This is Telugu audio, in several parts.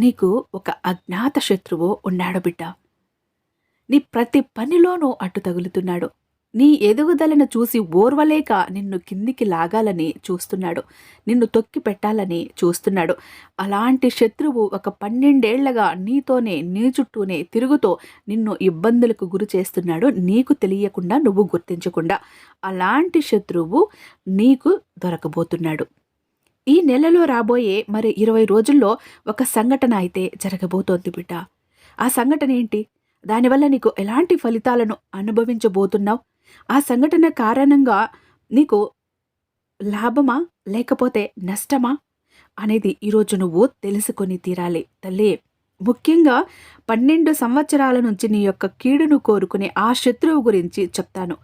నీకు ఒక అజ్ఞాత శత్రువు ఉన్నాడు బిడ్డ. నీ ప్రతి పనిలోనూ అట్టు తగులుతున్నాడు. నీ ఎదుగుదలను చూసి ఓర్వలేక నిన్ను కిందికి లాగాలని చూస్తున్నాడు. నిన్ను తొక్కి పెట్టాలని చూస్తున్నాడు. అలాంటి శత్రువు ఒక పన్నెండేళ్ళగా నీతోనే నీ చుట్టూనే తిరుగుతూ నిన్ను ఇబ్బందులకు గురి చేస్తున్నాడు. నీకు తెలియకుండా నువ్వు గుర్తించకుండా అలాంటి శత్రువు నీకు దొరకబోతున్నాడు. ఈ నెలలో రాబోయే మరి ఇరవై రోజుల్లో ఒక సంఘటన అయితే జరగబోతోంది బిడ్డ. ఆ సంఘటన ఏంటి? దానివల్ల నీకు ఎలాంటి ఫలితాలను అనుభవించబోతున్నావు? ఆ సంఘటన కారణంగా నీకు లాభమా? లేకపోతే నష్టమా? అనేది ఈరోజు నువ్వు తెలుసుకొని తీరాలి తల్లి. ముఖ్యంగా పన్నెండు సంవత్సరాల నుంచి నీ యొక్క కీడును కోరుకునే ఆ శత్రువు గురించి చెప్తాను.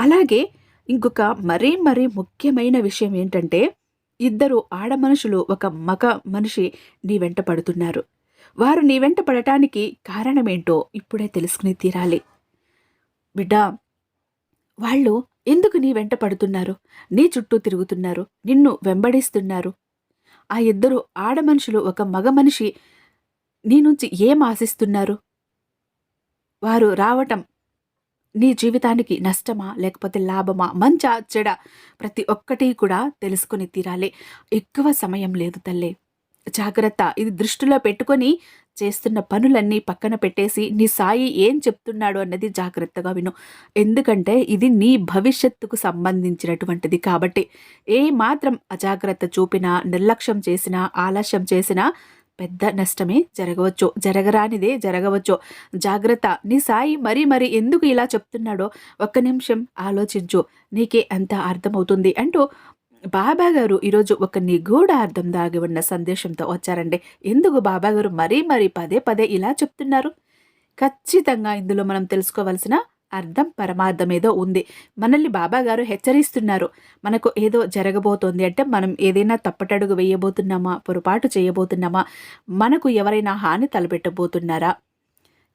అలాగే ఇంకొక మరీ మరీ ముఖ్యమైన విషయం ఏంటంటే ఇద్దరు ఆడ మనుషులు ఒక మగ మనిషి నీ వెంట పడుతున్నారు. వారు నీ వెంట పడటానికి కారణమేంటో ఇప్పుడే తెలుసుకుని తీరాలి. బిడ్డ వాళ్ళు ఎందుకు నీ వెంట పడుతున్నారు? నీ చుట్టూ తిరుగుతున్నారు నిన్ను వెంబడిస్తున్నారు. ఆ ఇద్దరు ఆడ మనుషులు ఒక మగ మనిషి నీ నుంచి ఏం ఆశిస్తున్నారు? వారు రావటం నీ జీవితానికి నష్టమా లేకపోతే లాభమా మంచా చెడ ప్రతి ఒక్కటి కూడా తెలుసుకుని తీరాలి. ఎక్కువ సమయం లేదు తల్లి. జాగ్రత్త. ఇది దృష్టిలో పెట్టుకొని చేస్తున్న పనులన్నీ పక్కన పెట్టేసి నీ సాయి ఏం చెప్తున్నాడు అన్నది జాగ్రత్తగా విను. ఎందుకంటే ఇది నీ భవిష్యత్తుకు సంబంధించినటువంటిది కాబట్టి. ఏ మాత్రం అజాగ్రత్త చూపినా నిర్లక్ష్యం చేసినా ఆలస్యం చేసినా పెద్ద నష్టమే జరగవచ్చు జరగరానిదే జరగవచ్చు. జాగ్రత్త. నీ సాయి మరీ మరి ఎందుకు ఇలా చెప్తున్నాడో ఒక్క నిమిషం ఆలోచించు. నీకే అంత అర్థమవుతుంది అంటూ బాబా గారు ఈరోజు ఒక నిగూఢ అర్థం దాగి ఉన్న సందేశంతో వచ్చారండి. ఎందుకు బాబా గారు మరీ మరీ పదే పదే ఇలా చెప్తున్నారు? ఖచ్చితంగా ఇందులో మనం తెలుసుకోవాల్సిన అర్థం పరమార్థం ఏదో ఉంది. మనల్ని బాబాగారు హెచ్చరిస్తున్నారు. మనకు ఏదో జరగబోతోంది అంటే మనం ఏదైనా తప్పటడుగు వేయబోతున్నామా? పొరపాటు చేయబోతున్నామా? మనకు ఎవరైనా హాని తలపెట్టబోతున్నారా?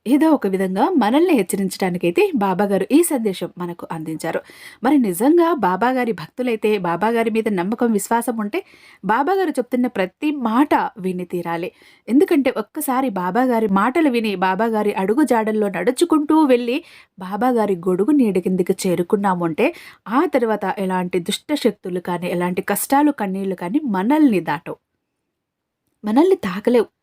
ఏదో ఒక విధంగా మనల్ని హెచ్చరించడానికైతే బాబాగారు ఈ సందేశం మనకు అందించారు. మరి నిజంగా బాబాగారి భక్తులైతే బాబాగారి మీద నమ్మకం విశ్వాసం ఉంటే బాబాగారు చెప్తున్న ప్రతి మాట విని తీరాలి. ఎందుకంటే ఒక్కసారి బాబాగారి మాటలు విని బాబాగారి అడుగు జాడల్లో నడుచుకుంటూ వెళ్ళి బాబాగారి గొడుగు నీడ కిందికి చేరుకున్నాము అంటే ఆ తర్వాత ఎలాంటి దుష్ట శక్తులు కానీ ఎలాంటి కష్టాలు కన్నీళ్ళు కానీ మనల్ని దాటవు. మనల్ని తాకలేవు.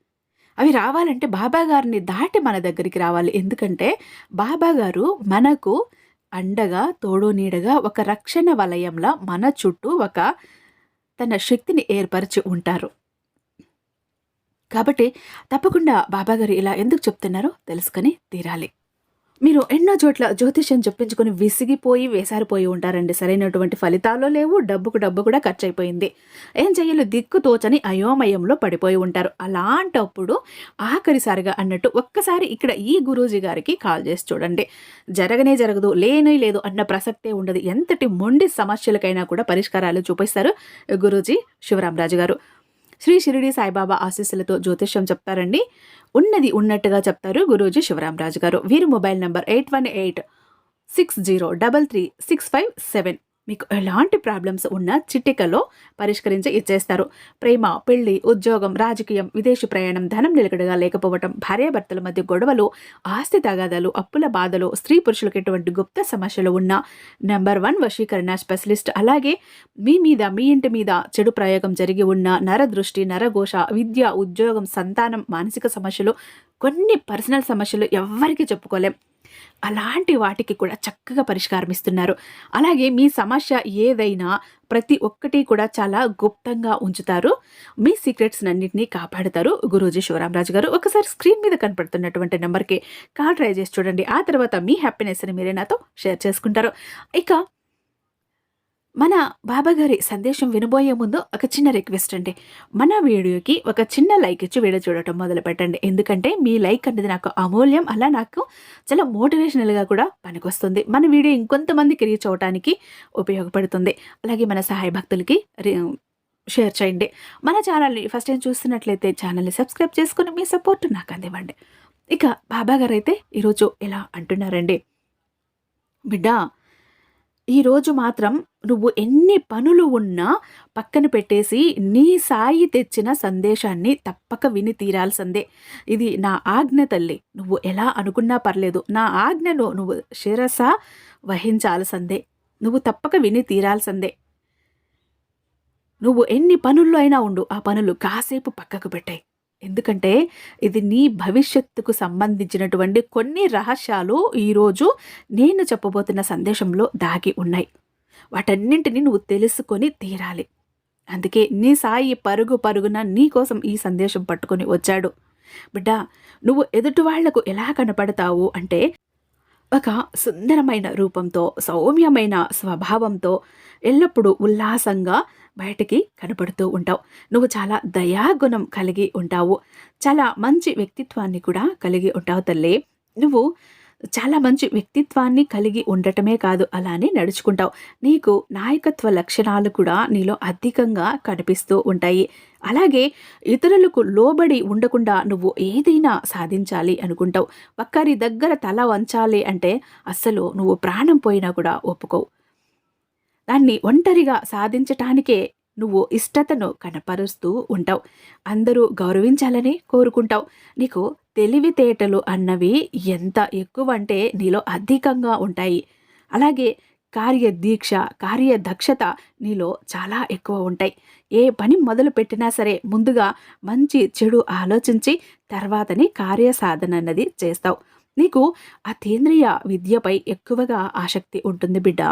అవి రావాలంటే బాబా గారిని దాటి మన దగ్గరికి రావాలి. ఎందుకంటే బాబా గారు మనకు అండగా తోడు నీడగా ఒక రక్షణ వలయంలా మన చుట్టూ ఒక తన శక్తిని ఏర్పరిచి ఉంటారు. కాబట్టి తప్పకుండా బాబాగారు ఇలా ఎందుకు చెప్తున్నారో? తెలుసుకొని తీరాలి. మీరు ఎన్నో చోట్ల జ్యోతిష్యం చెప్పించుకుని విసిగిపోయి వేసారిపోయి ఉంటారండి. సరైనటువంటి ఫలితాలు లేవు డబ్బుకు డబ్బు కూడా ఖర్చు అయిపోయింది ఏం చెయ్యాలి? దిక్కు తోచని అయోమయంలో పడిపోయి ఉంటారు. అలాంటప్పుడు ఆఖరిసారిగా అన్నట్టు ఒక్కసారి ఇక్కడ ఈ గురూజీ గారికి కాల్ చేసి చూడండి. జరగనే జరగదు లేనే లేదు అన్న ప్రసక్తే ఉండదు. ఎంతటి మొండి సమస్యలకైనా కూడా పరిష్కారాలు చూపిస్తారు గురూజీ శివరామరాజు గారు. శ్రీ షిరిడి సాయిబాబా ఆశీస్సులతో జ్యోతిష్యం చెప్తారండి. ఉన్నది ఉన్నట్టుగా చెప్తారు గురూజీ శివరామరాజు గారు. వీరి mobile number eight one eight six zero double three six five seven. మీకు ఎలాంటి ప్రాబ్లమ్స్ ఉన్నా చిట్టికలో పరిష్కరించి ఇచ్చేస్తారు. ప్రేమ పెళ్ళి ఉద్యోగం రాజకీయం విదేశీ ప్రయాణం ధనం నిలకడగా లేకపోవటం భార్యాభర్తల మధ్య గొడవలు ఆస్తి తగాదాలు అప్పుల బాధలు స్త్రీ పురుషులకు ఎటువంటి గుప్త సమస్యలు ఉన్న నెంబర్ వన్ వశీకరణ స్పెషలిస్ట్. అలాగే మీ మీద మీ ఇంటి మీద చెడు ప్రయోగం జరిగి ఉన్న నరదృష్టి నరఘోష విద్య ఉద్యోగం సంతానం మానసిక సమస్యలు కొన్ని పర్సనల్ సమస్యలు ఎవ్వరికీ చెప్పుకోలేం. అలాంటి వాటికి కూడా చక్కగా పరిష్కారం ఇస్తున్నారు. అలాగే మీ సమస్య ఏదైనా ప్రతి ఒక్కటి కూడా చాలా గుప్తంగా ఉంచుతారు. మీ సీక్రెట్స్ అన్నింటినీ కాపాడుతారు. గురూజీ శివరామరాజు గారు ఒకసారి స్క్రీన్ మీద కనపడుతున్నటువంటి నెంబర్కి కాల్ ట్రై చేసి చూడండి. ఆ తర్వాత మీ హ్యాపీనెస్ని మీరే నాతో షేర్ చేసుకుంటారు. ఇక మన బాబాగారి సందేశం వినబోయే ముందు ఒక చిన్న రిక్వెస్ట్ అండి. మన వీడియోకి ఒక చిన్న లైక్ ఇచ్చి వీడియో చూడటం మొదలు పెట్టండి ఎందుకంటే మీ లైక్ అనేది నాకు అమూల్యం అలా నాకు చాలా మోటివేషనల్గా కూడా పనికొస్తుంది. మన వీడియో ఇంకొంతమందికి రీచ్ అవడానికి ఉపయోగపడుతుంది. అలాగే మన సహాయ భక్తులకి రి- షేర్ చేయండి. మన ఛానల్ని ఫస్ట్ టైం చూస్తున్నట్లయితే ఛానల్ని సబ్స్క్రైబ్ చేసుకుని మీ సపోర్ట్ నాకు అందివ్వండి. ఇక బాబా గారు అయితే ఈరోజు ఇలా అంటున్నారండి? బిడ్డ ఈరోజు మాత్రం నువ్వు ఎన్ని పనులు ఉన్నా పక్కన పెట్టేసి నీ సాయి తెచ్చిన సందేశాన్ని తప్పక విని తీరాల్సిందే. ఇది నా ఆజ్ఞ తల్లి. నువ్వు ఎలా అనుకున్నా పర్లేదు. నా ఆజ్ఞను నువ్వు శిరస వహించాల్సిందే. నువ్వు తప్పక విని తీరాల్సిందే. నువ్వు ఎన్ని పనుల్లో అయినా ఉండు. ఆ పనులు కాసేపు పక్కకు పెట్టాయి. ఎందుకంటే ఇది నీ భవిష్యత్తుకు సంబంధించినటువంటి కొన్ని రహస్యాలు ఈరోజు నేను చెప్పబోతున్న సందేశంలో దాగి ఉన్నాయి. వాటన్నింటినీ నువ్వు తెలుసుకొని తీరాలి. అందుకే నీ సాయి పరుగు పరుగున నీ కోసం ఈ సందేశం పట్టుకొని వచ్చాడు. బిడ్డ నువ్వు ఎదుటి వాళ్ళకు ఎలా కనపడతావు అంటే ఒక సుందరమైన రూపంతో సౌమ్యమైన స్వభావంతో ఎల్లప్పుడూ ఉల్లాసంగా బయటికి కనపడుతూ ఉంటావు. నువ్వు చాలా దయాగుణం కలిగి ఉంటావు. చాలా మంచి వ్యక్తిత్వాన్ని కూడా కలిగి ఉంటావు తల్లి. నువ్వు చాలా మంచి వ్యక్తిత్వాన్ని కలిగి ఉండటమే కాదు అలానే నడుచుకుంటావు. నీకు నాయకత్వ లక్షణాలు కూడా నీలో అధికంగా కనిపిస్తూ ఉంటాయి. అలాగే ఇతరులకు లోబడి ఉండకుండా నువ్వు ఏదైనా సాధించాలి అనుకుంటావు. ఒక్కరి దగ్గర తల వంచాలి అంటే అస్సలు నువ్వు ప్రాణం పోయినా కూడా ఒప్పుకోవు. దాన్ని ఒంటరిగా సాధించటానికే నువ్వు ఇష్టతను కనపరుస్తూ ఉంటావు. అందరూ గౌరవించాలని కోరుకుంటావు. నీకు తెలివితేటలు అన్నవి ఎంత ఎక్కువ అంటే నీలో అధికంగా ఉంటాయి. అలాగే కార్యదీక్ష కార్యదక్షత నీలో చాలా ఎక్కువ ఉంటాయి. ఏ పని మొదలు పెట్టినా సరే ముందుగా మంచి చెడు ఆలోచించి తర్వాతని కార్యసాధన అన్నది చేస్తావు. నీకు అతీంద్రియ విద్యపై ఎక్కువగా ఆసక్తి ఉంటుంది బిడ్డ.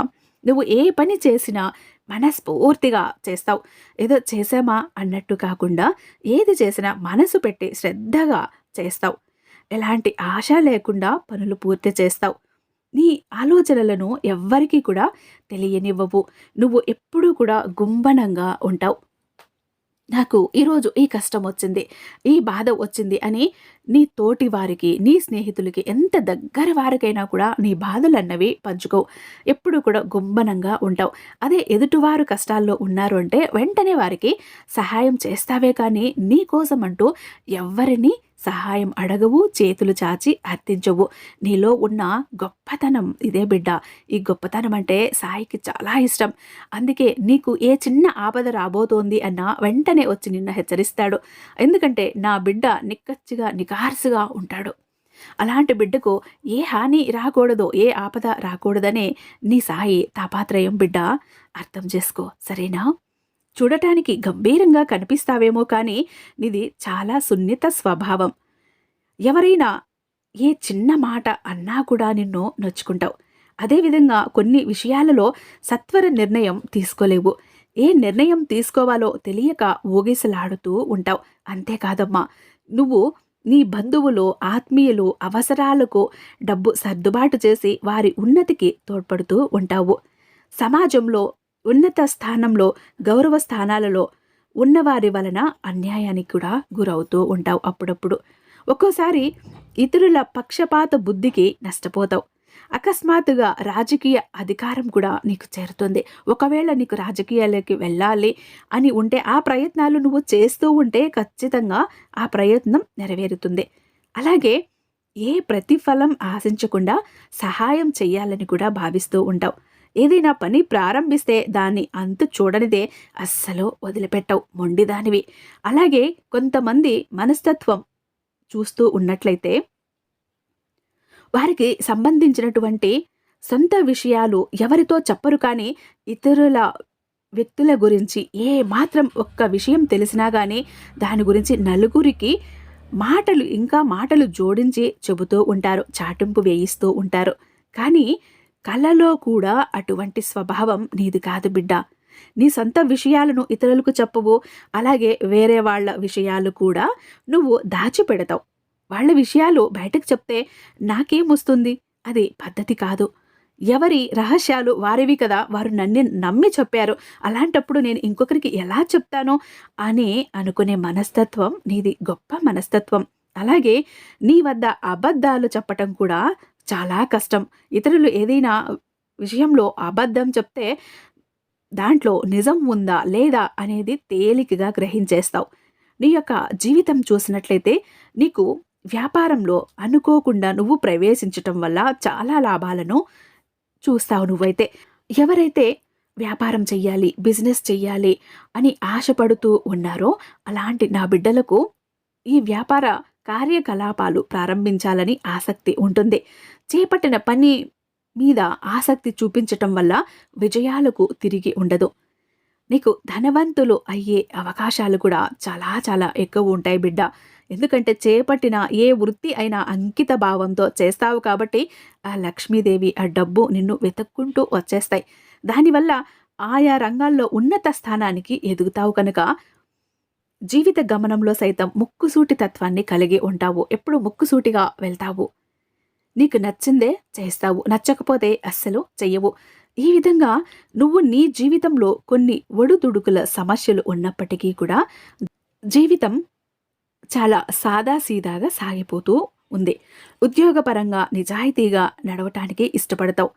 నువ్వు ఏ పని చేసినా మనస్ఫూర్తిగా చేస్తావు. ఏదో చేసామా అన్నట్టు కాకుండా ఏది చేసినా మనసు పెట్టి శ్రద్ధగా చేస్తావు. ఎలాంటి ఆశ లేకుండా పనులు పూర్తి చేస్తావు. నీ ఆలోచనలను ఎవ్వరికీ కూడా తెలియనివ్వవు. నువ్వు ఎప్పుడూ కూడా గుంబనంగా ఉంటావు. నాకు ఈరోజు ఈ కష్టం వచ్చింది ఈ బాధ వచ్చింది అని నీ తోటి వారికి నీ స్నేహితులకి ఎంత దగ్గర వారికైనా కూడా నీ బాధలు అన్నవి పంచుకోవు ఎప్పుడు కూడా గుంబనంగా ఉంటావు. అదే ఎదుటివారు కష్టాల్లో ఉన్నారు అంటే వెంటనే వారికి సహాయం చేస్తావే కానీ నీ కోసం అంటూ ఎవరిని సహాయం అడగవు చేతులు చాచి అర్థించవు. నీలో ఉన్న గొప్పతనం ఇదే బిడ్డ. ఈ గొప్పతనం అంటే సాయికి చాలా ఇష్టం. అందుకే నీకు ఏ చిన్న ఆపద రాబోతోంది అన్న వెంటనే వచ్చి నిన్ను హెచ్చరిస్తాడు. ఎందుకంటే నా బిడ్డ నిక్కచ్చిగా నికార్సుగా ఉంటాడు. అలాంటి బిడ్డకు ఏ హాని రాకూడదో ఏ ఆపద రాకూడదనే నీ సాయి తాపాత్రయం బిడ్డ. అర్థం చేసుకో. సరేనా? చూడటానికి గంభీరంగా కనిపిస్తావేమో కానీ నీది చాలా సున్నిత స్వభావం. ఎవరైనా ఏ చిన్న మాట అన్నా కూడా నిన్ను నొచ్చుకుంటావు. అదేవిధంగా కొన్ని విషయాలలో సత్వర నిర్ణయం తీసుకోలేవు. ఏ నిర్ణయం తీసుకోవాలో తెలియక ఊగిసలాడుతూ ఉంటావు. అంతేకాదమ్మా నువ్వు నీ బంధువులు ఆత్మీయులు అవసరాలకు డబ్బు సర్దుబాటు చేసి వారి ఉన్నతికి తోడ్పడుతూ ఉంటావు. సమాజంలో ఉన్నత స్థానంలో గౌరవ స్థానాలలో ఉన్నవారి వలన అన్యాయానికి కూడా గురవుతూ ఉంటావు అప్పుడప్పుడు. ఒక్కోసారి ఇతరుల పక్షపాత బుద్ధికి నష్టపోతావు. అకస్మాత్తుగా రాజకీయ అధికారం కూడా నీకు చేరుతుంది. ఒకవేళ నీకు రాజకీయాలకి వెళ్ళాలి అని ఉంటే ఆ ప్రయత్నాలు నువ్వు చేస్తూ ఉంటే ఖచ్చితంగా ఆ ప్రయత్నం నెరవేరుతుంది. అలాగే ఏ ప్రతిఫలం ఆశించకుండా సహాయం చేయాలని కూడా భావిస్తూ ఉంటావు. ఏదైనా పని ప్రారంభిస్తే దాన్ని అంతు చూడనిదే అస్సలు వదిలిపెట్టవు మొండిదానివి. అలాగే కొంతమంది మనస్తత్వం చూస్తూ ఉన్నట్లయితే వారికి సంబంధించినటువంటి సొంత విషయాలు ఎవరితో చెప్పరు కానీ ఇతరుల వ్యక్తుల గురించి ఏ మాత్రం ఒక్క విషయం తెలిసినా కానీ దాని గురించి నలుగురికి మాటలు ఇంకా మాటలు జోడించి చెబుతూ ఉంటారు చాటింపు వేయిస్తూ ఉంటారు. కానీ కలలో కూడా అటువంటి స్వభావం నీది కాదు బిడ్డ. నీ సొంత విషయాలను ఇతరులకు చెప్పవు అలాగే వేరే వాళ్ళ విషయాలు కూడా నువ్వు దాచిపెడతావు. వాళ్ళ విషయాలు బయటకు చెప్తే నాకేం వస్తుంది? అది పద్ధతి కాదు. ఎవరి రహస్యాలు వారివి కదా వారు నన్ను నమ్మి చెప్పారు. అలాంటప్పుడు నేను ఇంకొకరికి ఎలా చెప్తాను అని అనుకునే మనస్తత్వం నీది గొప్ప మనస్తత్వం. అలాగే నీ వద్ద అబద్ధాలు చెప్పటం కూడా చాలా కష్టం. ఇతరులు ఏదైనా విషయంలో అబద్ధం చెప్తే దాంట్లో నిజం ఉందా లేదా అనేది తేలికగా గ్రహించేస్తావు. నీ యొక్క జీవితం చూసినట్లయితే నీకు వ్యాపారంలో అనుకోకుండా నువ్వు ప్రవేశించటం వల్ల చాలా లాభాలను చూస్తావు నువ్వైతే. ఎవరైతే వ్యాపారం చెయ్యాలి బిజినెస్ చెయ్యాలి అని ఆశపడుతూ ఉన్నారో అలాంటి నా బిడ్డలకు ఈ వ్యాపార కార్యకలాపాలు ప్రారంభించాలని ఆసక్తి ఉంటుంది. చేపట్టిన పని మీద ఆసక్తి చూపించటం వల్ల విజయాలకు తిరిగి ఉండదు. నీకు ధనవంతులు అయ్యే అవకాశాలు కూడా చాలా చాలా ఎక్కువ ఉంటాయి బిడ్డ. ఎందుకంటే చేపట్టిన ఏ వృత్తి అయినా అంకిత భావంతో చేస్తావు కాబట్టి ఆ లక్ష్మీదేవి ఆ డబ్బు నిన్ను వెతుక్కుంటూ వచ్చేస్తాయి. దానివల్ల ఆయా రంగాల్లో ఉన్నత స్థానానికి ఎదుగుతావు కనుక జీవిత గమనంలో సైతం ముక్కుసూటి తత్వాన్ని కలిగి ఉంటావు. ఎప్పుడు ముక్కుసూటిగా వెళ్తావు. నీకు నచ్చిందే చేస్తావు నచ్చకపోతే అస్సలు చెయ్యవు. ఈ విధంగా నువ్వు నీ జీవితంలో కొన్ని ఒడుదుడుకుల సమస్యలు ఉన్నప్పటికీ కూడా జీవితం చాలా సాదాసీదాగా సాగిపోతూ ఉంది. ఉద్యోగపరంగా నిజాయితీగా నడవటానికి ఇష్టపడతావు.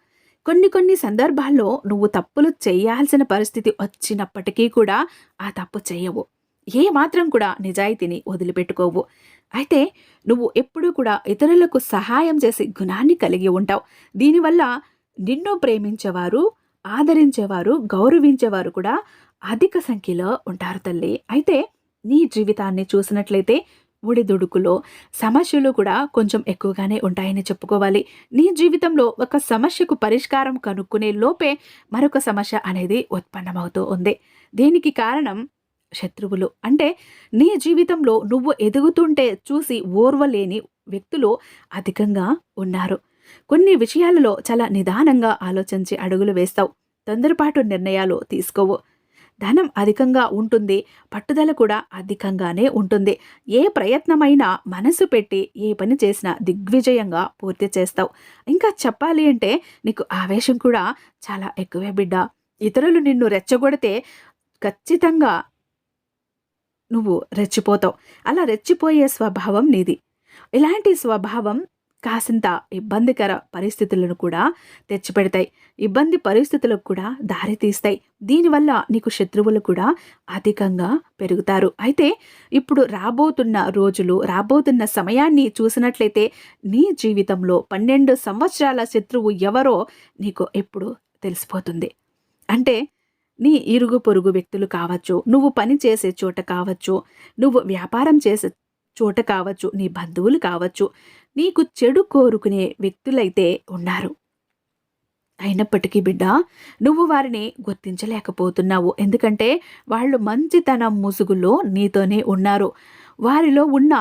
కొన్ని కొన్ని సందర్భాల్లో నువ్వు తప్పులు చేయాల్సిన పరిస్థితి వచ్చినప్పటికీ కూడా ఆ తప్పు చేయవు ఏ మాత్రం కూడా నిజాయితీని వదిలిపెట్టుకోవు. అయితే నువ్వు ఎప్పుడూ కూడా ఇతరులకు సహాయం చేసే గుణాన్ని కలిగి ఉంటావు. దీనివల్ల నిన్ను ప్రేమించేవారు ఆదరించేవారు గౌరవించేవారు కూడా అధిక సంఖ్యలో ఉంటారు తల్లి. అయితే నీ జీవితాన్ని చూసినట్లయితే ఒడిదుడుకులో సమస్యలు కూడా కొంచెం ఎక్కువగానే ఉంటాయని చెప్పుకోవాలి. నీ జీవితంలో ఒక సమస్యకు పరిష్కారం కనుక్కునే లోపే మరొక సమస్య అనేది ఉత్పన్నమవుతూ ఉంది. దీనికి కారణం శత్రువులు. అంటే నీ జీవితంలో నువ్వు ఎదుగుతుంటే చూసి ఓర్వలేని వ్యక్తులు అధికంగా ఉన్నారు. కొన్ని విషయాలలో చాలా నిదానంగా ఆలోచించి అడుగులు వేస్తావు. తొందరపాటు నిర్ణయాలు తీసుకోవు. ధనం అధికంగా ఉంటుంది. పట్టుదల కూడా అధికంగానే ఉంటుంది. ఏ ప్రయత్నమైనా మనసు పెట్టి ఏ పని చేసినా దిగ్విజయంగా పూర్తి చేస్తావు. ఇంకా చెప్పాలి అంటే నీకు ఆవేశం కూడా చాలా ఎక్కువే బిడ్డ. ఇతరులు నిన్ను రెచ్చగొడితే ఖచ్చితంగా నువ్వు రెచ్చిపోతావు. అలా రెచ్చిపోయే స్వభావం నీది. ఇలాంటి స్వభావం కాసింత ఇబ్బందికర పరిస్థితులను కూడా తెచ్చిపెడతాయి. ఇబ్బంది పరిస్థితులకు కూడా దారితీస్తాయి దీనివల్ల నీకు శత్రువులు కూడా అధికంగా పెరుగుతారు. అయితే ఇప్పుడు రాబోతున్న రోజులు రాబోతున్న సమయాన్ని చూసినట్లయితే నీ జీవితంలో పన్నెండు సంవత్సరాల శత్రువు ఎవరో నీకు ఎప్పుడు తెలిసిపోతుంది. అంటే నీ ఇరుగు పొరుగు వ్యక్తులు కావచ్చు నువ్వు పని చేసే చోట కావచ్చు నువ్వు వ్యాపారం చేసే చోట కావచ్చు నీ బంధువులు కావచ్చు నీకు చెడు కోరుకునే వ్యక్తులైతే ఉన్నారు. అయినప్పటికీ బిడ్డ నువ్వు వారిని గుర్తించలేకపోతున్నావు. ఎందుకంటే వాళ్ళు మంచితనం ముసుగులో నీతోనే ఉన్నారు. వారిలో ఉన్న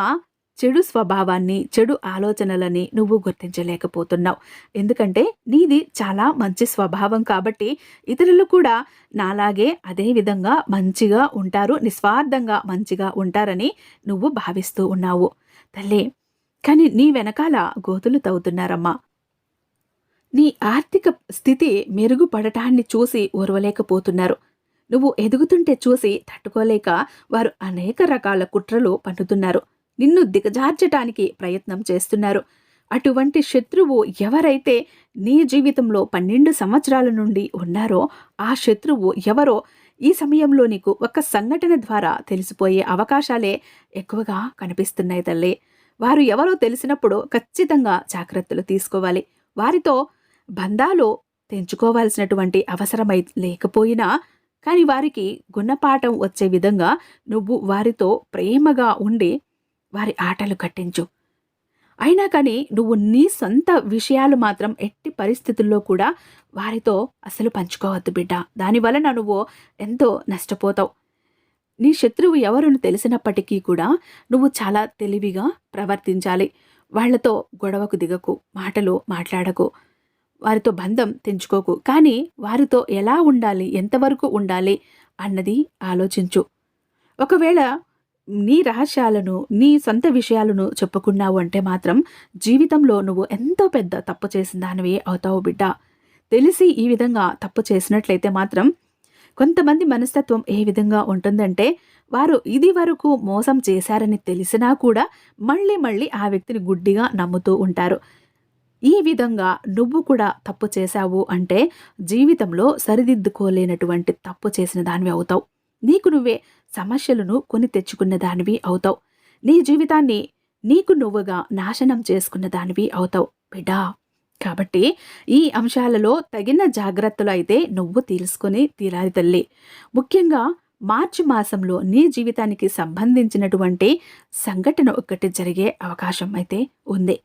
చెడు స్వభావాన్ని చెడు ఆలోచనలని నువ్వు గుర్తించలేకపోతున్నావు. ఎందుకంటే నీది చాలా మంచి స్వభావం కాబట్టి ఇతరులు కూడా నాలాగే అదే విధంగా మంచిగా ఉంటారు నిస్వార్థంగా మంచిగా ఉంటారని నువ్వు భావిస్తూ ఉన్నావు. తల్లి కానీ నీ వెనకాల గోతులు తవ్వుతున్నారమ్మా. నీ ఆర్థిక స్థితి మెరుగుపడటాన్ని చూసి ఓర్వలేకపోతున్నారు. నువ్వు ఎదుగుతుంటే చూసి తట్టుకోలేక వారు అనేక రకాల కుట్రలు పన్నుతున్నారు నిన్ను దిగజార్చటానికి ప్రయత్నం చేస్తున్నారు. అటువంటి శత్రువు ఎవరైతే నీ జీవితంలో పన్నెండు సంవత్సరాల నుండి ఉన్నారో ఆ శత్రువు ఎవరో ఈ సమయంలో నీకు ఒక సంఘటన ద్వారా తెలిసిపోయే అవకాశాలే ఎక్కువగా కనిపిస్తున్నాయి తల్లి. వారు ఎవరో తెలిసినప్పుడు ఖచ్చితంగా జాగ్రత్తలు తీసుకోవాలి. వారితో బంధాలు తెంచుకోవాల్సినటువంటి అవసరమై లేకపోయినా కానీ వారికి గుణపాఠం వచ్చే విధంగా నువ్వు వారితో ప్రేమగా ఉండి వారి ఆటలు కట్టించు. అయినా కానీ నువ్వు నీ సొంత విషయాలు మాత్రం ఎట్టి పరిస్థితుల్లో కూడా వారితో అసలు పంచుకోవద్దు బిడ్డ. దానివలన నువ్వు ఎంతో నష్టపోతావు. నీ శత్రువు ఎవరును తెలిసినప్పటికీ కూడా నువ్వు చాలా తెలివిగా ప్రవర్తించాలి. వాళ్ళతో గొడవకు దిగకు మాటలు మాట్లాడకు వారితో బంధం తెంచుకోకు. కానీ వారితో ఎలా ఉండాలి ఎంతవరకు ఉండాలి అన్నది ఆలోచించు. ఒకవేళ నీ రహస్యాలను నీ సొంత విషయాలను చెప్పుకున్నావు అంటే మాత్రం జీవితంలో నువ్వు ఎంతో పెద్ద తప్పు చేసిన దానివి అవుతావు బిడ్డ. తెలిసి ఈ విధంగా తప్పు చేసినట్లయితే మాత్రం కొంతమంది మనస్తత్వం ఏ విధంగా ఉంటుందంటే వారు ఇది వరకు మోసం చేశారని తెలిసినా కూడా మళ్ళీ మళ్ళీ ఆ వ్యక్తిని గుడ్డిగా నమ్ముతూ ఉంటారు. ఈ విధంగా నువ్వు కూడా తప్పు చేశావు అంటే జీవితంలో సరిదిద్దుకోలేనటువంటి తప్పు చేసిన దానివి అవుతావు. నీకు నువ్వే సమస్యలను కొని తెచ్చుకున్న దానివి అవుతావు. నీ జీవితాన్ని నీకు నువ్వుగా నాశనం చేసుకున్న దానివి అవుతావు బిడ్డా. కాబట్టి ఈ అంశాలలో తగిన జాగ్రత్తలు అయితే నువ్వు తీసుకొని తీరాలి తల్లి. ముఖ్యంగా మార్చి మాసంలో నీ జీవితానికి సంబంధించినటువంటి సంఘటన ఒకటి జరిగే అవకాశం అయితే ఉంది.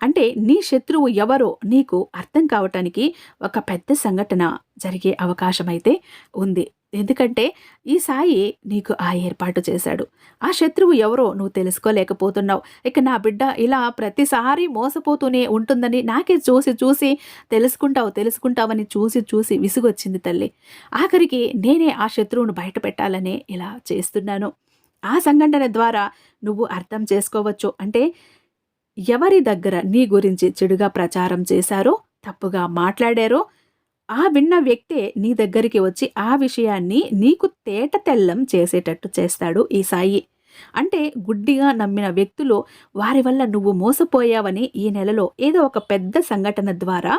అంటే నీ శత్రువు ఎవరో నీకు అర్థం కావటానికి ఒక పెద్ద సంఘటన జరిగే అవకాశం అయితే ఉంది. ఎందుకంటే ఈ సాయి నీకు ఆ ఏర్పాటు చేశాడు. ఆ శత్రువు ఎవరో నువ్వు తెలుసుకోలేకపోతున్నావు. ఇక నా బిడ్డ ఇలా ప్రతిసారి మోసపోతూనే ఉంటుందని నాకే చూసి చూసి తెలుసుకుంటావు తెలుసుకుంటావని చూసి చూసి విసుగొచ్చింది తల్లి. ఆఖరికి నేనే ఆ శత్రువును బయట పెట్టాలనే ఇలా చేస్తున్నాను. ఆ సంఘటన ద్వారా నువ్వు అర్థం చేసుకోవచ్చు. అంటే ఎవరి దగ్గర నీ గురించి చెడుగా ప్రచారం చేశారో తప్పుగా మాట్లాడారో ఆ విన్న వ్యక్తే నీ దగ్గరికి వచ్చి ఆ విషయాన్ని నీకు తేట తెల్లం చేసేటట్టు చేస్తాడు ఈ సాయి. అంటే గుడ్డిగా నమ్మిన వ్యక్తులు వారి వల్ల నువ్వు మోసపోయావని ఈ నెలలో ఏదో ఒక పెద్ద సంఘటన ద్వారా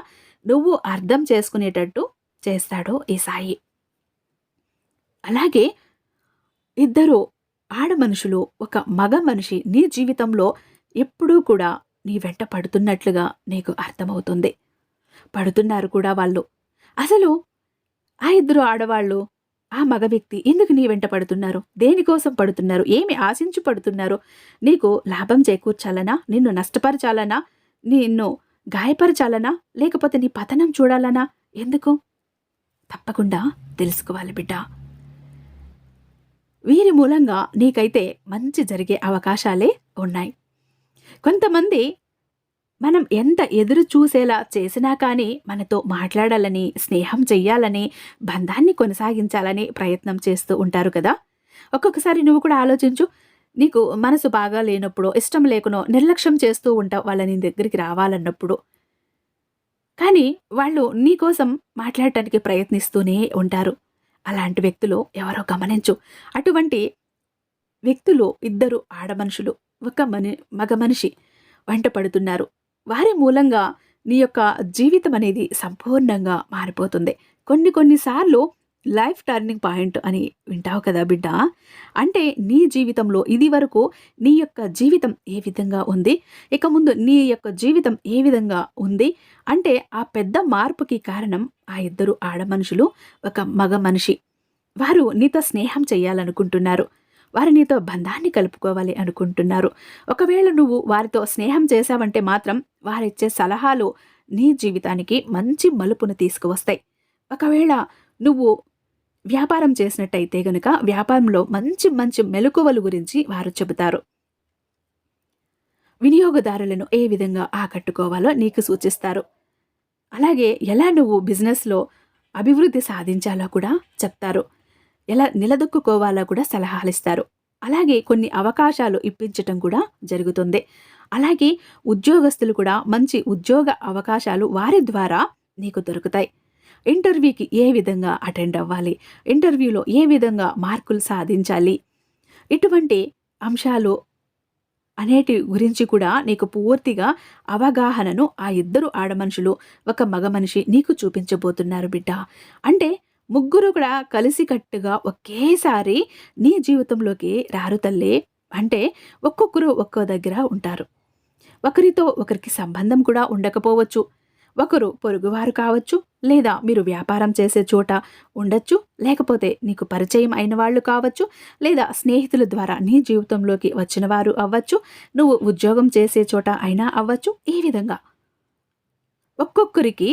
నువ్వు అర్థం చేసుకునేటట్టు చేస్తాడు ఈ సాయి. అలాగే ఇద్దరు ఆడ మనుషులు ఒక మగ మనిషి నీ జీవితంలో ఎప్పుడూ కూడా నీ వెంట పడుతున్నట్లుగా నీకు అర్థమవుతుంది. పడుతున్నారు కూడా వాళ్ళు. అసలు ఆ ఇద్దరు ఆడవాళ్ళు ఆ మగ వ్యక్తి ఎందుకు నీ వెంట పడుతున్నారు? దేనికోసం పడుతున్నారు? ఏమి ఆశించి పడుతున్నారు? నీకు లాభం చేకూర్చాలనా? నిన్ను నష్టపరచాలనా? నిన్ను గాయపరచాలనా? లేకపోతే నీ పతనం చూడాలనా? ఎందుకు? తప్పకుండా తెలుసుకోవాలి బిడ్డ. వీరి మూలంగా నీకైతే మంచి జరిగే అవకాశాలే ఉన్నాయి. కొంతమంది మనం ఎంత ఎదురు చూసేలా చేసినా కానీ మనతో మాట్లాడాలని స్నేహం చెయ్యాలని బంధాన్ని కొనసాగించాలని ప్రయత్నం చేస్తూ ఉంటారు కదా. ఒక్కొక్కసారి నువ్వు కూడా ఆలోచించు నీకు మనసు బాగా లేనప్పుడు ఇష్టం లేకునో నిర్లక్ష్యం చేస్తూ ఉంటావు వాళ్ళని దగ్గరికి రావాలన్నప్పుడు. కానీ వాళ్ళు నీకోసం మాట్లాడటానికి ప్రయత్నిస్తూనే ఉంటారు. అలాంటి వ్యక్తులు ఎవరో గమనించు. అటువంటి వ్యక్తులు ఇద్దరు ఆడమనుషులు ఒక మని మగ మనిషి వెంట పడుతున్నారు. వారి మూలంగా నీ యొక్క జీవితం అనేది సంపూర్ణంగా మారిపోతుంది. కొన్ని కొన్నిసార్లు లైఫ్ టర్నింగ్ పాయింట్ అని వింటావు కదా బిడ్డ. అంటే నీ జీవితంలో ఇది వరకు నీ యొక్క జీవితం ఏ విధంగా ఉంది? ఇక ముందు నీ యొక్క జీవితం ఏ విధంగా ఉంది? అంటే ఆ పెద్ద మార్పుకి కారణం ఆ ఇద్దరు ఆడ మనుషులు ఒక మగ మనిషి. వారు నీతో స్నేహం చేయాలనుకుంటున్నారు. వారు నీతో బంధాన్ని కలుపుకోవాలి అనుకుంటున్నారు. ఒకవేళ నువ్వు వారితో స్నేహం చేశావంటే మాత్రం వారిచ్చే సలహాలు నీ జీవితానికి మంచి మలుపును తీసుకువస్తాయి. ఒకవేళ నువ్వు వ్యాపారం చేసినట్టయితే గనుక వ్యాపారంలో మంచి మంచి మెలకువలు గురించి వారు చెబుతారు. వినియోగదారులను ఏ విధంగా ఆకట్టుకోవాలో నీకు సూచిస్తారు. అలాగే ఎలా నువ్వు బిజినెస్లో అభివృద్ధి సాధించాలో కూడా చెప్తారు. ఎలా నిలదొక్కుకోవాలో కూడా సలహాలు ఇస్తారు అలాగే కొన్ని అవకాశాలు ఇప్పించటం కూడా జరుగుతుంది. అలాగే ఉద్యోగస్తులు కూడా మంచి ఉద్యోగ అవకాశాలు వారి ద్వారా నీకు దొరుకుతాయి. ఇంటర్వ్యూకి ఏ విధంగా అటెండ్ అవ్వాలి? ఇంటర్వ్యూలో ఏ విధంగా మార్కులు సాధించాలి? ఇటువంటి అంశాలు అనేటి గురించి కూడా నీకు పూర్తిగా అవగాహనను ఆ ఇద్దరు ఆడమనుషులు ఒక మగ మనిషి నీకు చూపించబోతున్నారు బిడ్డ. అంటే ముగ్గురు కూడా కలిసికట్టుగా ఒకేసారి నీ జీవితంలోకి రారు తల్లి. అంటే ఒక్కొక్కరు ఒక్కో దగ్గర ఉంటారు. ఒకరితో ఒకరికి సంబంధం కూడా ఉండకపోవచ్చు. ఒకరు పొరుగువారు కావచ్చు లేదా మీరు వ్యాపారం చేసే చోట ఉండొచ్చు లేకపోతే నీకు పరిచయం అయిన వాళ్ళు కావచ్చు లేదా స్నేహితుల ద్వారా నీ జీవితంలోకి వచ్చిన వారు అవ్వచ్చు నువ్వు ఉద్యోగం చేసే చోట అయినా అవ్వచ్చు ఈ విధంగా. ఒక్కొక్కరికి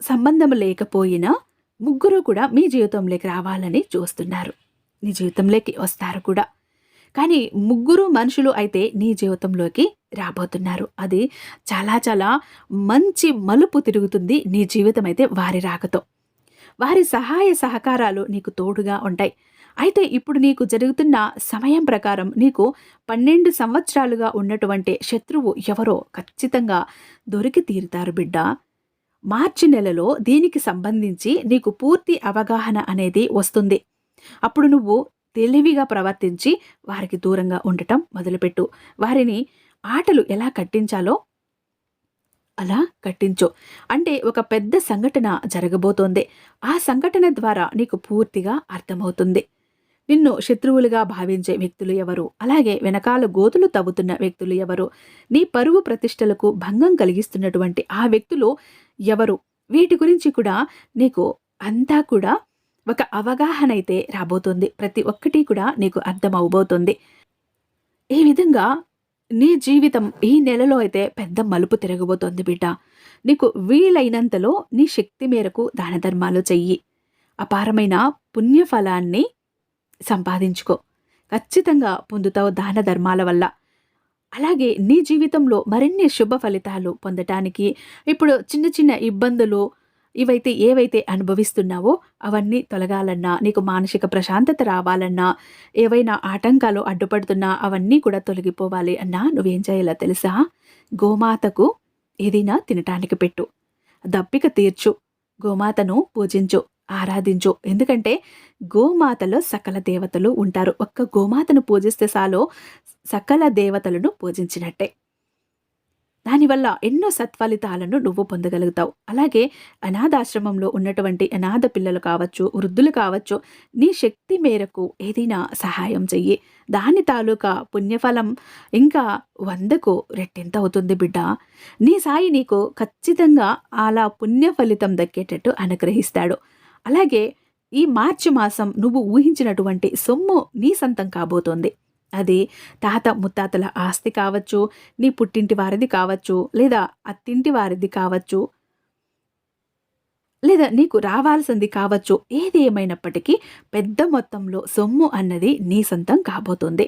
సంబంధం లేకపోయినా ముగ్గురు కూడా మీ జీవితంలోకి రావాలని చూస్తున్నారు. నీ జీవితంలోకి వస్తారు కూడా. కానీ ముగ్గురు మనుషులు అయితే నీ జీవితంలోకి రాబోతున్నారు. అది చాలా చాలా మంచి మలుపు తిరుగుతుంది నీ జీవితం అయితే వారి రాకతో. వారి సహాయ సహకారాలు నీకు తోడుగా ఉంటాయి. అయితే ఇప్పుడు నీకు జరుగుతున్న సమయం ప్రకారం నీకు పన్నెండు సంవత్సరాలుగా ఉన్నటువంటి శత్రువు ఎవరో ఖచ్చితంగా దొరికి తీరుతారు బిడ్డ. మార్చి నెలలో దీనికి సంబంధించి నీకు పూర్తి అవగాహన అనేది వస్తుంది. అప్పుడు నువ్వు తెలివిగా ప్రవర్తించి వారికి దూరంగా ఉండటం మొదలుపెట్టు. వారిని ఆటలు ఎలా కట్టించాలో అలా కట్టించు. అంటే ఒక పెద్ద సంఘటన జరగబోతోంది. ఆ సంఘటన ద్వారా నీకు పూర్తిగా అర్థమవుతుంది. నిన్ను శత్రువులుగా భావించే వ్యక్తులు ఎవరు? అలాగే వెనకాల గోతులు తవ్వుతున్న వ్యక్తులు ఎవరు? నీ పరువు ప్రతిష్టలకు భంగం కలిగిస్తున్నటువంటి ఆ వ్యక్తులు ఎవరు? వీటి గురించి కూడా నీకు అంతా కూడా ఒక అవగాహన అయితే రాబోతుంది. ప్రతి ఒక్కటి కూడా నీకు అర్థం అవబోతుంది ఈ విధంగా నీ జీవితం ఈ నెలలో అయితే పెద్ద మలుపు తిరగబోతోంది బిడ్డ. నీకు వీలైనంతలో నీ శక్తి మేరకు దాన ధర్మాలు చెయ్యి. అపారమైన పుణ్యఫలాన్ని సంపాదించుకో. ఖచ్చితంగా పొందుతావు దాన ధర్మాల వల్ల. అలాగే నీ జీవితంలో మరిన్ని శుభ ఫలితాలు పొందటానికి ఇప్పుడు చిన్న చిన్న ఇబ్బందులు ఇవైతే ఏవైతే అనుభవిస్తున్నావో అవన్నీ తొలగాలన్నా నీకు మానసిక ప్రశాంతత రావాలన్నా ఏవైనా ఆటంకాలు అడ్డుపడుతున్నా అవన్నీ కూడా తొలగిపోవాలి అన్నా నువ్వేం చేయాలో తెలుసా? గోమాతకు ఏదైనా తినటానికి పెట్టు. దప్పిక తీర్చు. గోమాతను పూజించు. ఆరాధించు. ఎందుకంటే గోమాతలో సకల దేవతలు ఉంటారు. ఒక్క గోమాతను పూజిస్తే సాలో సకల దేవతలను పూజించినట్టే. దానివల్ల ఎన్నో సత్ఫలితాలను నువ్వు పొందగలుగుతావు. అలాగే అనాథాశ్రమంలో ఉన్నటువంటి అనాథ పిల్లలు కావచ్చు వృద్ధులు కావచ్చు నీ శక్తి మేరకు ఏదైనా సహాయం చెయ్యి. దాని తాలూకా పుణ్యఫలం ఇంకా వందకు రెట్టింత అవుతుంది బిడ్డ. నీ సాయి నీకు ఖచ్చితంగా అలా పుణ్య ఫలితం దక్కేటట్టు అనుగ్రహిస్తాడు. అలాగే ఈ మార్చి మాసం నువ్వు ఊహించినటువంటి సొమ్ము నీ సొంతం కాబోతోంది. అది తాత ముత్తాతల ఆస్తి కావచ్చు నీ పుట్టింటి వారిది కావచ్చు లేదా అత్తింటి వారిది కావచ్చు లేదా నీకు రావాల్సింది కావచ్చు ఏది ఏమైనప్పటికీ పెద్ద మొత్తంలో సొమ్ము అన్నది నీ సొంతం కాబోతుంది.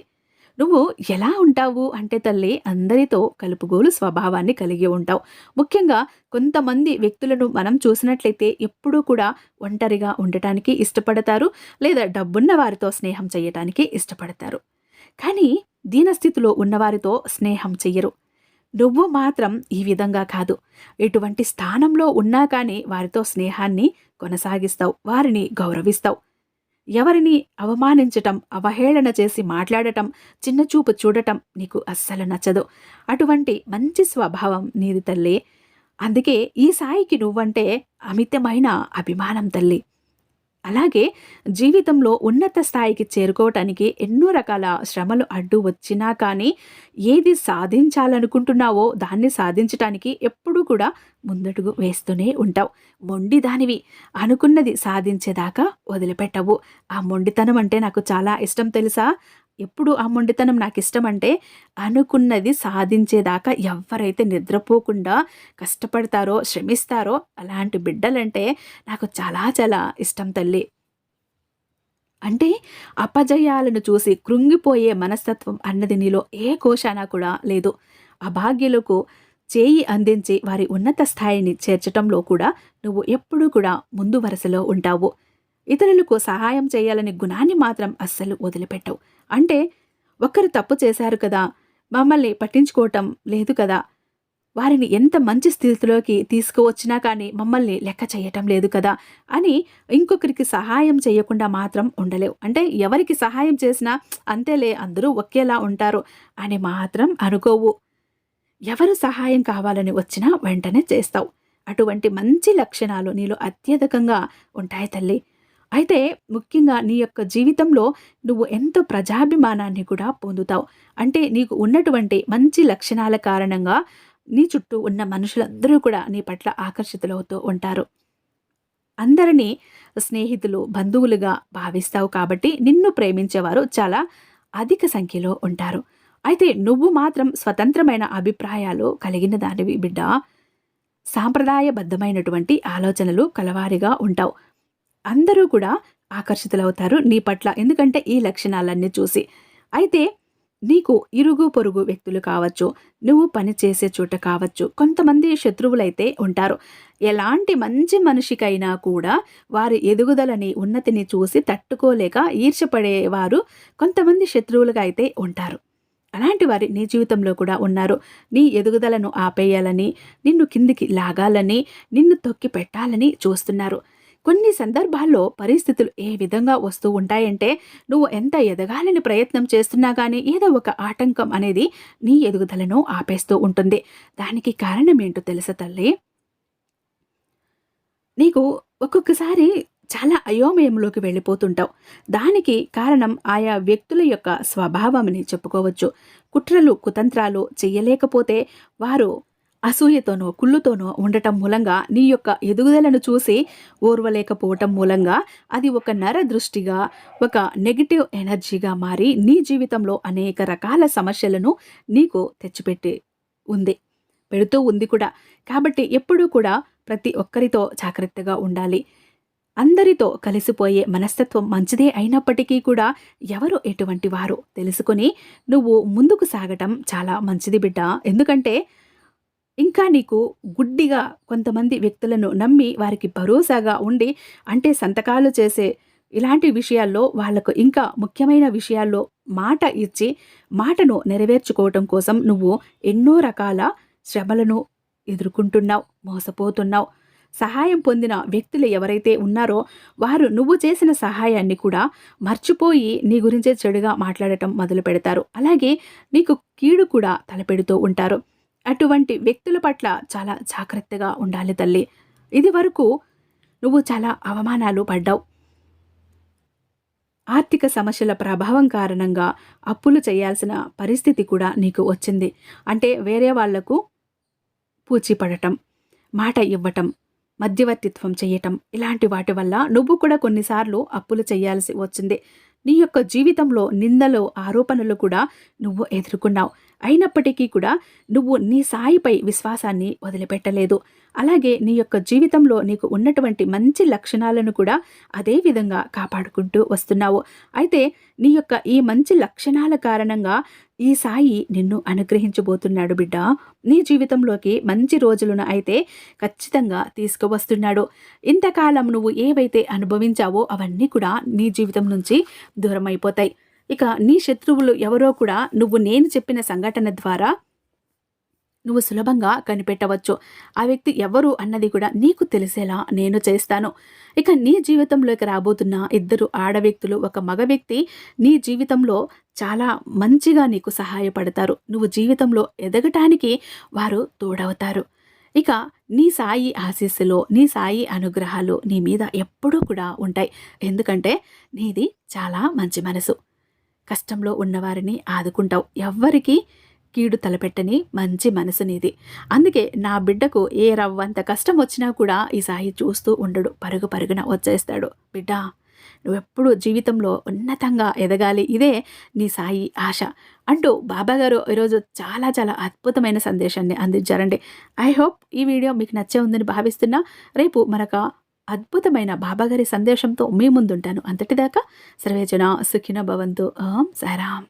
నువ్వు ఎలా ఉంటావు అంటే తల్లి అందరితో కలుపుగోలు స్వభావాన్ని కలిగి ఉంటావు. ముఖ్యంగా కొంతమంది వ్యక్తులను మనం చూసినట్లయితే ఎప్పుడూ కూడా ఒంటరిగా ఉండటానికి ఇష్టపడతారు లేదా డబ్బున్న వారితో స్నేహం చేయటానికి ఇష్టపడతారు. కానీ దీనస్థితిలో ఉన్నవారితో స్నేహం చెయ్యరు. నువ్వు మాత్రం ఈ విధంగా కాదు. ఎటువంటి స్థానంలో ఉన్నా కానీ వారితో స్నేహాన్ని కొనసాగిస్తావు వారిని గౌరవిస్తావు. ఎవరిని అవమానించటం అవహేళన చేసి మాట్లాడటం చిన్నచూపు చూడటం నీకు అస్సలు నచ్చదు. అటువంటి మంచి స్వభావం నీది తల్లి. అందుకే ఈ సాయికి నువ్వంటే అమితమైన అభిమానం తల్లి. అలాగే జీవితంలో ఉన్నత స్థాయికి చేరుకోవటానికి ఎన్నో రకాల శ్రమలు అడ్డు వచ్చినా కానీ ఏది సాధించాలనుకుంటున్నావో దాన్ని సాధించటానికి ఎప్పుడూ కూడా ముందడుగు వేస్తూనే ఉంటావు. మొండి దానివి. అనుకున్నది సాధించేదాకా వదిలిపెట్టవు. ఆ మొండితనం అంటే నాకు చాలా ఇష్టం తెలుసా? ఎప్పుడు ఆ మొండితనం నాకు ఇష్టం అంటే అనుకున్నది సాధించేదాకా ఎవరైతే నిద్రపోకుండా కష్టపడతారో శ్రమిస్తారో అలాంటి బిడ్డలంటే నాకు చాలా చాలా ఇష్టం తల్లి. అంటే అపజయాలను చూసి కృంగిపోయే మనస్తత్వం అన్నది నీలో ఏ కోశాన కూడా లేదు. అభాగ్యులకు చేయి అందించి వారి ఉన్నత స్థాయిని చేర్చటంలో కూడా నువ్వు ఎప్పుడూ కూడా ముందు వరుసలో ఉంటావు. ఇతరులకు సహాయం చేయాలని గుణాన్ని మాత్రం అస్సలు వదిలిపెట్టవు. అంటే ఒక్కరు తప్పు చేశారు కదా మమ్మల్ని పట్టించుకోవటం లేదు కదా. వారిని ఎంత మంచి స్థితిలోకి తీసుకువచ్చినా కానీ మమ్మల్ని లెక్క చేయటం లేదు కదా అని ఇంకొకరికి సహాయం చేయకుండా మాత్రం ఉండలేవు. అంటే ఎవరికి సహాయం చేసినా అంతేలే అందరూ ఒకేలా ఉంటారు అని మాత్రం అనుకోవు. ఎవరు సహాయం కావాలని వచ్చినా వెంటనే చేస్తావు. అటువంటి మంచి లక్షణాలు నీలో అత్యధికంగా ఉంటాయి తల్లి. అయితే ముఖ్యంగా నీ యొక్క జీవితంలో నువ్వు ఎంతో ప్రజాభిమానాన్ని కూడా పొందుతావు. అంటే నీకు ఉన్నటువంటి మంచి లక్షణాల కారణంగా నీ చుట్టూ ఉన్న మనుషులందరూ కూడా నీ పట్ల ఆకర్షితులవుతూ ఉంటారు. అందరినీ స్నేహితులు బంధువులుగా భావిస్తావు కాబట్టి నిన్ను ప్రేమించేవారు చాలా అధిక సంఖ్యలో ఉంటారు. అయితే నువ్వు మాత్రం స్వతంత్రమైన అభిప్రాయాలు కలిగిన దానివి బిడ్డ. సాంప్రదాయబద్ధమైనటువంటి ఆలోచనలు కలవారిగా ఉంటావు. అందరూ కూడా ఆకర్షితులవుతారు నీ పట్ల ఎందుకంటే ఈ లక్షణాలన్నీ చూసి. అయితే నీకు ఇరుగు పొరుగు వ్యక్తులు కావచ్చు నువ్వు పని చేసే చోట కావచ్చు కొంతమంది శత్రువులైతే ఉంటారు. ఎలాంటి మంచి మనిషికైనా కూడా వారి ఎదుగుదలని ఉన్నతిని చూసి తట్టుకోలేక ఈర్షపడేవారు కొంతమంది శత్రువులుగా అయితే ఉంటారు. అలాంటి వారి నీ జీవితంలో కూడా ఉన్నారు. నీ ఎదుగుదలను ఆపేయాలని నిన్ను కిందికి లాగాలని నిన్ను తొక్కి పెట్టాలని చూస్తున్నారు. కొన్ని సందర్భాల్లో పరిస్థితులు ఏ విధంగా వస్తూ ఉంటాయంటే నువ్వు ఎంత ఎదగాలని ప్రయత్నం చేస్తున్నా కానీ ఏదో ఒక ఆటంకం అనేది నీ ఎదుగుదలను ఆపేస్తూ ఉంటుంది. దానికి కారణం ఏంటో తెలుసా తల్లి? నీకు ఒక్కొక్కసారి చాలా అయోమయంలోకి వెళ్ళిపోతుంటావు. దానికి కారణం ఆయా వ్యక్తుల యొక్క స్వభావమని చెప్పుకోవచ్చు. కుట్రలు కుతంత్రాలు చెయ్యలేకపోతే వారు అసూయతోనో కుళ్ళుతోనో ఉండటం మూలంగా నీ యొక్క ఎదుగుదలను చూసి ఓర్వలేకపోవటం మూలంగా అది ఒక నర దృష్టిగా ఒక నెగిటివ్ ఎనర్జీగా మారి నీ జీవితంలో అనేక రకాల సమస్యలను నీకు తెచ్చిపెట్టి ఉంది పెడుతూ ఉంది కూడా. కాబట్టి ఎప్పుడూ కూడా ప్రతి ఒక్కరితో జాగ్రత్తగా ఉండాలి. అందరితో కలిసిపోయే మనస్తత్వం మంచిదే అయినప్పటికీ కూడా ఎవరు ఎటువంటి వారు తెలుసుకొని నువ్వు ముందుకు సాగటం చాలా మంచిది బిడ్డ. ఎందుకంటే ఇంకా నీకు గుడ్డిగా కొంతమంది వ్యక్తులను నమ్మి వారికి భరోసాగా ఉండి అంటే సంతకాలు చేసే ఇలాంటి విషయాల్లో వాళ్ళకు ఇంకా ముఖ్యమైన విషయాల్లో మాట ఇచ్చి మాటను నెరవేర్చుకోవటం కోసం నువ్వు ఎన్నో రకాల శ్రమలను ఎదుర్కొంటున్నావు మోసపోతున్నావు. సహాయం పొందిన వ్యక్తులు ఎవరైతే ఉన్నారో వారు నువ్వు చేసిన సహాయాన్ని కూడా మర్చిపోయి నీ గురించే చెడుగా మాట్లాడటం మొదలు పెడతారు అలాగే నీకు కీడు కూడా తలపెడుతూ ఉంటారు. అటువంటి వ్యక్తుల పట్ల చాలా జాగ్రత్తగా ఉండాలి తల్లి. ఇది వరకు నువ్వు చాలా అవమానాలు పడ్డావు. ఆర్థిక సమస్యల ప్రభావం కారణంగా అప్పులు చేయాల్సిన పరిస్థితి కూడా నీకు వచ్చింది. అంటే వేరే వాళ్ళకు పూచిపడటం మాట ఇవ్వటం మధ్యవర్తిత్వం చేయటం ఇలాంటి వాటి వల్ల నువ్వు కూడా కొన్నిసార్లు అప్పులు చేయాల్సి వచ్చింది. నీ యొక్క జీవితంలో నిందలు ఆరోపణలు కూడా నువ్వు ఎదుర్కొన్నావు. అయినప్పటికీ కూడా నువ్వు నీ సాయిపై విశ్వాసాన్ని వదిలిపెట్టలేదు. అలాగే నీ యొక్క జీవితంలో నీకు ఉన్నటువంటి మంచి లక్షణాలను కూడా అదే విధంగా కాపాడుకుంటూ వస్తున్నావు. అయితే నీ యొక్క ఈ మంచి లక్షణాల కారణంగా ఈ సాయి నిన్ను అనుగ్రహించబోతున్నాడు బిడ్డ. నీ జీవితంలోకి మంచి రోజులను అయితే ఖచ్చితంగా తీసుకువస్తున్నాడు. ఇంతకాలం నువ్వు ఏవైతే అనుభవించావో అవన్నీ కూడా నీ జీవితం నుంచి దూరం అయిపోతాయి ఇక నీ శత్రువులు ఎవరో కూడా నువ్వు నేను చెప్పిన సంఘటన ద్వారా నువ్వు సులభంగా కనిపెట్టవచ్చు. ఆ వ్యక్తి ఎవరు అన్నది కూడా నీకు తెలిసేలా నేను చేస్తాను. ఇక నీ జీవితంలోకి రాబోతున్న ఇద్దరు ఆడ వ్యక్తులు ఒక మగ వ్యక్తి నీ జీవితంలో చాలా మంచిగా నీకు సహాయపడతారు. నువ్వు జీవితంలో ఎదగటానికి వారు తోడవుతారు. ఇక నీ సాయి ఆశీస్సులో నీ సాయి అనుగ్రహాలు నీ మీద ఎప్పుడూ కూడా ఉంటాయి. ఎందుకంటే నీది చాలా మంచి మనసు. కష్టంలో ఉన్నవారిని ఆదుకుంటావు. ఎవ్వరికీ కీడు తలపెట్టని మంచి మనసునిది అందుకే నా బిడ్డకు ఏ రవ్వంత కష్టం వచ్చినా కూడా ఈ సాయి చూస్తూ ఉండడు. పరుగు పరుగున వచ్చేస్తాడు. బిడ్డ నువ్వెప్పుడు జీవితంలో ఉన్నతంగా ఎదగాలి. ఇదే నీ సాయి ఆశ. అంటూ బాబాగారు ఈరోజు చాలా చాలా అద్భుతమైన సందేశాన్ని అందించారండి. ఐ హోప్ ఈ వీడియో మీకు నచ్చే ఉందని భావిస్తున్నా. రేపు మరొక అద్భుతమైన బాబాగారి సందేశంతో మీ ముందుంటాను. అంతటిదాకా సర్వేజన సుఖిన భవంతు. ఓం సారాం